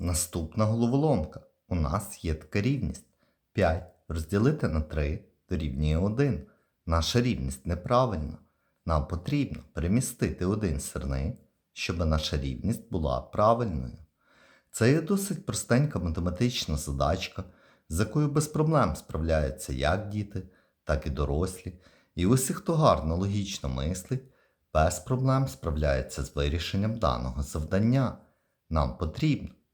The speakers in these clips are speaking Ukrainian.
Наступна головоломка. У нас є така рівність. 5 розділити на 3 дорівнює 1. Наша рівність неправильна. Нам потрібно перемістити один сирник, щоб наша рівність була правильною. Це є досить простенька математична задачка, з якою без проблем справляються як діти, так і дорослі. І усі, хто гарно логічно мислить, без проблем справляється з вирішенням даного завдання. Нам потрібно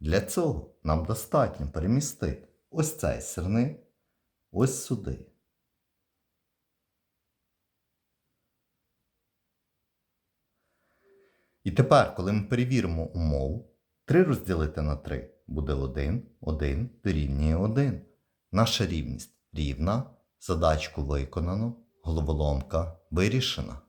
Для цього нам достатньо перемістити ось цей сирник ось сюди. І тепер, коли ми перевіримо умову, 3 розділити на 3 буде 1, 1 дорівнює 1. Наша рівність рівна, задачку виконано, головоломка вирішена.